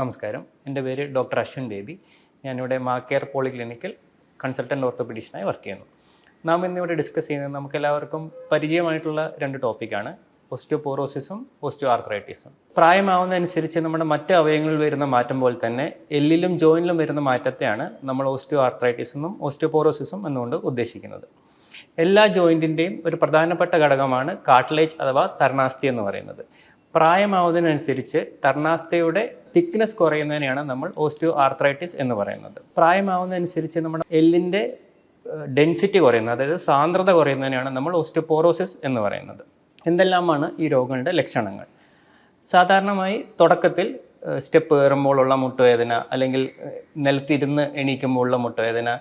നമസ്കാരം. എന്റെ പേര് ഡോക്ടർ അശ്വിൻ ബേബി. ഞാനിവിടെ മാക്കെയർ പോളിക്ലിനിക്കിൽ കൺസൾട്ടന്റ് ഓർത്തോപെഡീഷ്യനായി വർക്ക് ചെയ്യുന്നു. നാം ഇന്നിവിടെ ഡിസ്കസ് ചെയ്യുന്നത് നമുക്കെല്ലാവർക്കും പരിചയമായിട്ടുള്ള രണ്ട് ടോപ്പിക്കാണ്. ഓസ്റ്റിയോപോറോസിസും ഓസ്റ്റിയോ ആർത്രൈറ്റിസും പ്രായമാവുന്നതനുസരിച്ച് നമ്മുടെ മറ്റ് അവയവങ്ങളിൽ വരുന്ന മാറ്റം പോലെ തന്നെ എല്ലിലും ജോയിനിലും വരുന്ന മാറ്റത്തെയാണ് നമ്മൾ ഓസ്റ്റിയോ ആർത്രൈറ്റിസ് എന്നും ഓസ്റ്റിയോപോറോസിസും എന്നുകൊണ്ട് ഉദ്ദേശിക്കുന്നത്. എല്ലാ ജോയിന്റിന്റെയും ഒരു പ്രധാനപ്പെട്ട ഘടകമാണ് കാർട്ടിലേജ് അഥവാ തരണാസ്ഥി എന്ന് പറയുന്നത്. പ്രായമാവുന്നതിനനുസരിച്ച് തർണാസ്ഥയുടെ തിക്നെസ് കുറയുന്നതിനെയാണ് നമ്മൾ ഓസ്റ്റിയോ ആർത്രൈറ്റിസ് എന്ന് പറയുന്നത്. പ്രായമാവുന്നതനുസരിച്ച് നമ്മുടെ എല്ലിന്റെ ഡെൻസിറ്റി കുറയുന്നത് അതായത് സാന്ദ്രത കുറയുന്നതിനെയാണ് നമ്മൾ ഓസ്റ്റിയോപോറോസിസ് എന്ന് പറയുന്നത്. എന്തെല്ലാമാണ് ഈ രോഗങ്ങളുടെ ലക്ഷണങ്ങൾ? സാധാരണമായി തുടക്കത്തിൽ സ്റ്റെപ്പ് കയറുമ്പോഴുള്ള മുട്ടുവേദന അല്ലെങ്കിൽ നിലത്തിരുന്ന് എണീക്കുമ്പോഴുള്ള മുട്ടുവേദന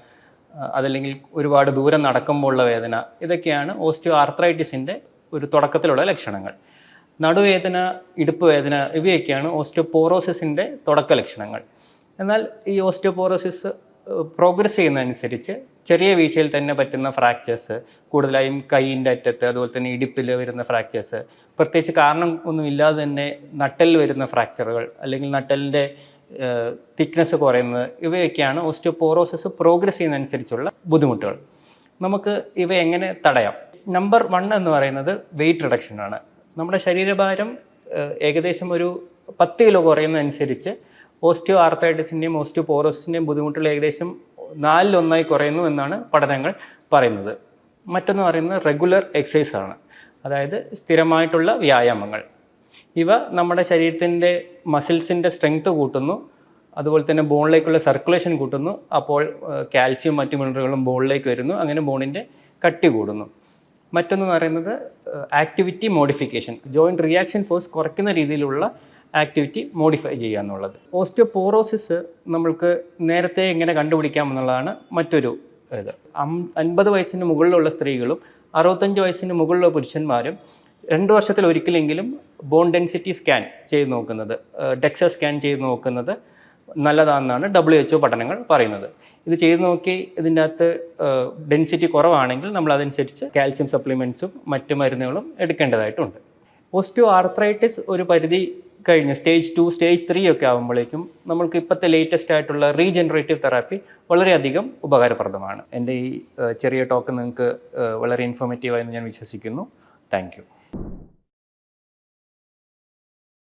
അതല്ലെങ്കിൽ ഒരുപാട് ദൂരം നടക്കുമ്പോഴുള്ള വേദന ഇതൊക്കെയാണ് ഓസ്റ്റിയോ ആർത്രൈറ്റിസിന്റെ ഒരു തുടക്കത്തിലുള്ള ലക്ഷണങ്ങൾ. നടുവേദന ഇടുപ്പ് വേദന ഇവയൊക്കെയാണ് ഓസ്റ്റോപോറോസിസിന്റെ തുടക്ക ലക്ഷണങ്ങൾ. എന്നാൽ ഈ ഓസ്റ്റോപോറോസിസ് പ്രോഗ്രസ് ചെയ്യുന്നതനുസരിച്ച് ചെറിയ വീഴ്ചയിൽ തന്നെ പറ്റുന്ന ഫ്രാക്ചേഴ്സ് കൂടുതലായും കൈയിന്റെ അറ്റത്ത് അതുപോലെ തന്നെ ഇടുപ്പിൽ വരുന്ന ഫ്രാക്ചേഴ്സ് പ്രത്യേകിച്ച് കാരണം ഒന്നുമില്ലാതെ തന്നെ നട്ടലിൽ വരുന്ന ഫ്രാക്ചറുകൾ അല്ലെങ്കിൽ നട്ടലിന്റെ തിക്നെസ് കുറയുന്നത് ഇവയൊക്കെയാണ് ഓസ്റ്റോപോറോസിസ് പ്രോഗ്രസ് ചെയ്യുന്നതനുസരിച്ചുള്ള ബുദ്ധിമുട്ടുകൾ. നമുക്ക് ഇവ എങ്ങനെ തടയാം? നമ്പർ വൺ എന്ന് പറയുന്നത് വെയിറ്റ് റിഡക്ഷനാണ് നമ്മുടെ ശരീരഭാരം ഏകദേശം ഒരു പത്ത് കിലോ കുറയുന്നതനുസരിച്ച് ഓസ്റ്റിയോ ആർത്തൈറ്റിസിന്റെയും ഓസ്റ്റിയോപോറോസിന്റെയും ബുദ്ധിമുട്ടുകൾ ഏകദേശം നാലിലൊന്നായി കുറയുന്നു എന്നാണ് പഠനങ്ങൾ പറയുന്നത്. മറ്റൊന്ന് പറയുന്നത് റെഗുലർ എക്സസൈസ് ആണ്. അതായത് സ്ഥിരമായിട്ടുള്ള വ്യായാമങ്ങൾ. ഇവ നമ്മുടെ ശരീരത്തിന്റെ മസിൽസിന്റെ സ്ട്രെങ്ത് കൂട്ടുന്നു അതുപോലെ തന്നെ ബോണിലേക്കുള്ള സർക്കുലേഷൻ കൂട്ടുന്നു അപ്പോൾ കാൽസ്യം മറ്റു മിനറലുകളും ബോണിലേക്ക് വരുന്നു അങ്ങനെ ബോണിന്റെ കട്ടി കൂടുന്നു. മറ്റൊന്ന് പറയുന്നത് activity modification joint reaction force കുറയ്ക്കുന്ന രീതിയിലുള്ള ആക്ടിവിറ്റി മോഡിഫൈ ചെയ്യുക എന്നുള്ളത്. ഓസ്റ്റിയോപോറോസിസ് നമ്മൾക്ക് നേരത്തെ എങ്ങനെ കണ്ടുപിടിക്കാം എന്നുള്ളതാണ് മറ്റൊരു ഇത്. അൻപത് വയസ്സിന് മുകളിലുള്ള സ്ത്രീകളും അറുപത്തഞ്ച് വയസ്സിന് മുകളിലുള്ള പുരുഷന്മാരും രണ്ട് വർഷത്തിൽ ഒരിക്കലെങ്കിലും ബോൺ ഡെൻസിറ്റി സ്കാൻ ചെയ്ത് നോക്കുന്നത് ഡെക്സ സ്കാൻ ചെയ്ത് നോക്കുന്നത് നല്ലതാണെന്നാണ് ഡബ്ല്യു എച്ച് പഠനങ്ങൾ പറയുന്നത്. ഇത് ചെയ്ത് നോക്കി ഇതിന്റെ അകത്ത് ഡെൻസിറ്റി കുറവാണെങ്കിൽ നമ്മൾ അതനുസരിച്ച് കാൽസ്യം സപ്ലിമെന്റ്സും മറ്റു മരുന്നുകളും എടുക്കേണ്ടതായിട്ടുണ്ട്. പോസ്റ്റ് ആർത്രൈറ്റിസ് ഒരു പരിധി കഴിഞ്ഞ് സ്റ്റേജ് ടു സ്റ്റേജ് ത്രീ ഒക്കെ ആകുമ്പോഴേക്കും നമ്മൾക്ക് ഇപ്പോഴത്തെ ലേറ്റസ്റ്റ് ആയിട്ടുള്ള റീജനറേറ്റീവ് തെറാപ്പി വളരെയധികം ഉപകാരപ്രദമാണ്. എന്റെ ഈ ചെറിയ ടോക്ക് നിങ്ങൾക്ക് വളരെ ഇൻഫോർമേറ്റീവായെന്ന് ഞാൻ വിശ്വസിക്കുന്നു. താങ്ക്